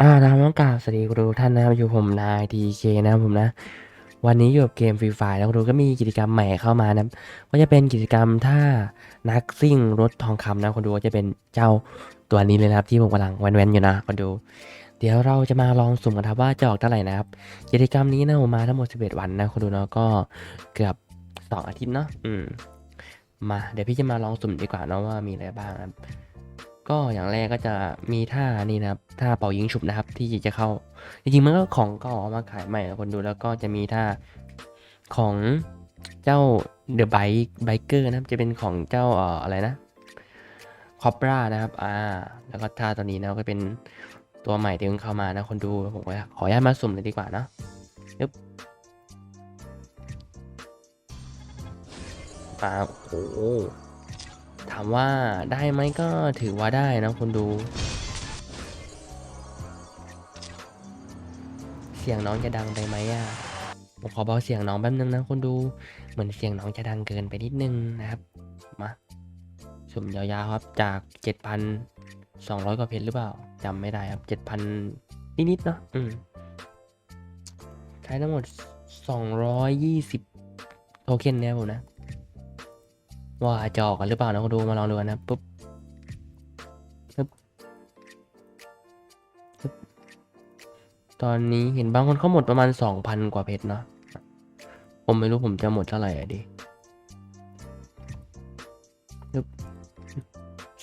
อ่านะครับต้องกราบสวัสดีคุณทุกท่านนะครับอยู่ผมนายทีเคนะครับผมนะ วันนี้อยู่กับเกมฟรีไฟแล้วคุณดูก็มีกิจกรรมใหม่เข้ามานะก็จะเป็นกิจกรรมท่านักซิ่งรถทองคำนะคุณดูก็จะเป็นเจ้าตัวนี้เลยนะครับที่ผมกำลังแว้นๆอยู่นะคุณดู เดี๋ยวเราจะมาลองสุ่มกันครับว่าจะออกเท่าไหร่นะครับ กิจกรรมนี้นะผมมาทั้งหมด 11 วันนะคุณดูเนาะก็เกือบ2อาทิตย์เนาะอืมมาเดี๋ยวพี่จะมาลองสุ่มดีกว่าเนาะว่ามีอะไรบ้างนะครับ ก็อย่างแรกก็จะมีท่านี่นะครับท่าเป่ายิงฉุบนะครับ ที่จะเข้า จริงๆมันก็ของก่าเอามาขายใหม่คนดูแล้วก็จะมีท่าของเจ้าเดอะไบไบเกอร์นะครับจะเป็นของเจ้าเอ่ออะไรนะคอปรานะครับอ่าแล้วก็ท่าตัวนี้นะก็เป็นตัวใหม่ที่เพิ่งเข้ามานะคนดูผมขออนุญาตมาสุ่มเลยดีกว่าเนาะยึบอ่าโอ้ ถามว่าได้ไหมก็ถือว่าได้นะคนดู เสียงน้องจะดังไปไหมอะผมขอเบาเสียงน้องแป๊บนึงนะคนดู เหมือนเสียงน้องจะดังเกินไปนิดนึงนะครับ มาสุ่มยาวๆครับจาก 7,200 กว่าเพชรหรือเปล่าจำไม่ได้ครับ 7,000 นิดๆเนาะอืมใช้ทั้งหมด 220 โทเค็นเนี่ยผมนะ ว่าจะออกกันหรือเปล่านะคนดูมาลองดูนะปุ๊บปุ๊บตอนนี้เห็นบางคนเขาหมดประมาณสองพันกว่าเพชรเนาะผมไม่รู้ผมจะหมดเท่าไหร่อะดิ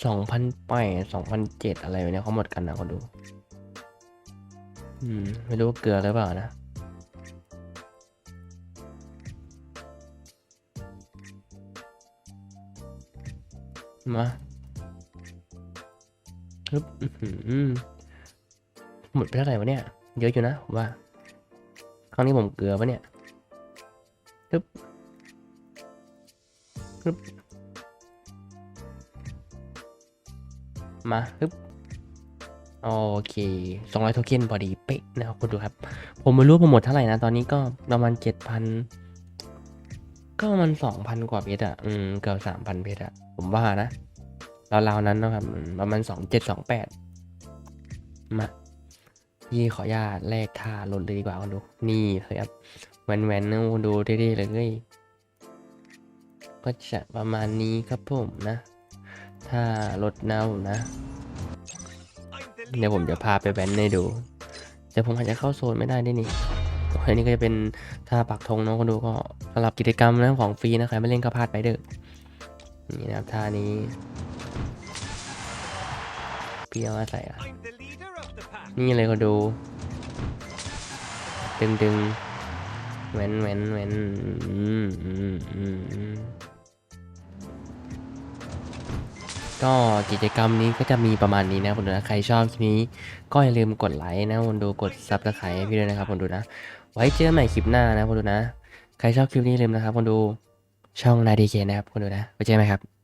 สองพันแปดสองพันเจ็ดอะไรเนี้ยเขาหมดกันนะคนดู อืม ไม่รู้เกลือหรือเปล่านะ มาฮึบหมดไปเท่าไหร่วะเนี่ย เยอะอยู่นะว่า ครั้งนี้ผมเกลือปะเนี่ยฮึบฮึบมาฮึบโอเคสองร้อยโทเค็นพอดีเป๊ะนะครับคุณดูครับ ผมไม่รู้ผมหมดเท่าไหร่นะ ตอนนี้ก็ประมาณเจ็ดพัน ก็ประมันสองพันกว่าเพชรอะ อืม เกือบสามพันเพชรอะ ผมว่านะราวๆนั้นนะครับ ประมาณสองเจ็ดสองแปดมาพี่ขออนุญาตแลกท่ารถเลยดีกว่าคุณดู นี่เลยครับแวนแวนๆนะคุณดูเท่ๆเลยก็จะประมาณนี้ครับผมนะ ถ้ารถนะผมนะ เดี๋ยวผมจะพาไปแวนให้ดู แต่ผมอาจจะเข้าโซนไม่ได้ด้วยนี่ อันนี้ก็จะเป็นท่าปักธงเนาะคุณดูก็สำหรับกิจกรรมนะของฟรีนะใครไม่เล่นก็พลาดไปเด้อนี่นะครับท่านี้พี่เอามาใส่อะนี่เลยก็ดู ดึงดึงเว้นเว้นเว้นก็กิจกรรมนี้ก็จะมีประมาณนี้นะคุณดูนะ ใครชอบคลิปนี้ ก็อย่าลืมกดไลค์นะคุณดูกดซับสไครต์ให้พี่ด้วยนะครับคุณดูนะ ไว้เจอกันใหม่คลิปหน้านะคนดูนะ ใครชอบคลิปนี้ลืมนะครับคนดูช่องนาดีเคนะครับคนดูนะไว้เจอกันไหมครับ